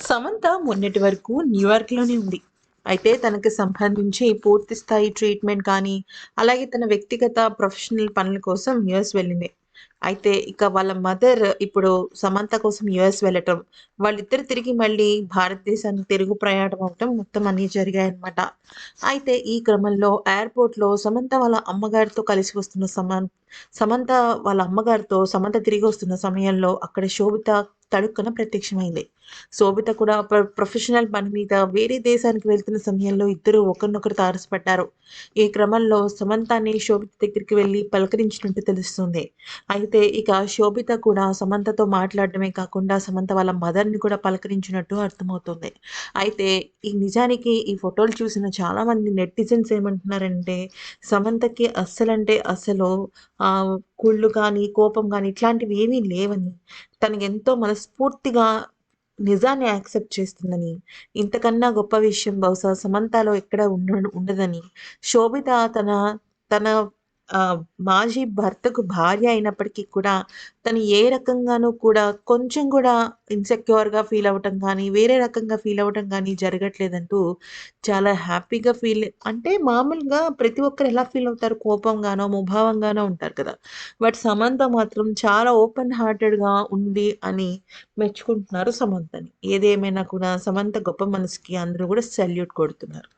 సమంత మొన్నటి వరకు న్యూయార్క్‌లోనే ఉంది. అయితే తనకు సంబంధించి పూర్తి స్థాయి ట్రీట్‌మెంట్ కానీ, అలాగే తన వ్యక్తిగత, ప్రొఫెషనల్ పనుల కోసం యుఎస్ వెళ్ళింది. అయితే ఇక వాళ్ళ మదర్ ఇప్పుడు సమంత కోసం యుఎస్ వెళ్ళటం, వాళ్ళిద్దరు తిరిగి మళ్ళీ భారతదేశానికి తిరుగు ప్రయాణం అవ్వటం మొత్తం అన్నీ జరిగాయన్నమాట. అయితే ఈ క్రమంలో ఎయిర్‌పోర్ట్‌లో సమంత వాళ్ళ అమ్మగారితో కలిసి వస్తున్న సమ సమంత వాళ్ళ అమ్మగారితో సమంత తిరిగి వస్తున్న సమయంలో అక్కడ శోభిత తడుక్కన ప్రత్యక్షమైంది. శోభిత కూడా ప్ర ప్రొఫెషనల్ పని మీద వేరే దేశానికి వెళ్తున్న సమయంలో ఇద్దరు ఒకరినొకరు తారసపడ్డారు. ఈ క్రమంలో సమంతని శోభిత దగ్గరికి వెళ్ళి పలకరించినట్టు తెలుస్తుంది. అయితే ఇక శోభిత కూడా సమంతతో మాట్లాడడమే కాకుండా సమంత వాళ్ళ మదర్‌ని కూడా పలకరించినట్టు అర్థమవుతుంది. అయితే ఈ నిజానికి ఈ ఫోటోలు చూసిన చాలామంది నెటిజన్స్ ఏమంటున్నారంటే సమంతకి అస్సలంటే అసలు కుళ్ళు కానీ, కోపం కానీ ఇట్లాంటివి ఏమీ లేవని, తనకి ఎంతో మనస్ఫూర్తిగా నిజాన్ని యాక్సెప్ట్ చేస్తుందని, ఇంతకన్నా గొప్ప విషయం బహుశా సమంతలో ఎక్కడ ఉండ ఉండదని, శోభిత తన తన మాజీ భర్తకు భార్య అయినప్పటికీ కూడా తను ఏ రకంగానూ కూడా కొంచెం కూడా ఇన్‌సెక్యూర్‌గా ఫీల్ అవ్వటం కానీ వేరే రకంగా ఫీల్ అవ్వటం కానీ జరగట్లేదంటూ చాలా హ్యాపీగా ఫీల్ అంటే మామూలుగా ప్రతి ఒక్కరు ఎలా ఫీల్ అవుతారు కోపంగానో, ముభావంగానో ఉంటారు కదా! బట్ సమంత మాత్రం చాలా ఓపెన్ హార్టెడ్‌గా ఉంది అని మెచ్చుకుంటున్నారు సమంతని. ఏదేమైనా కూడా సమంత గొప్ప మనసుకి అందరూ కూడా సెల్యూట్ కొడుతున్నారు.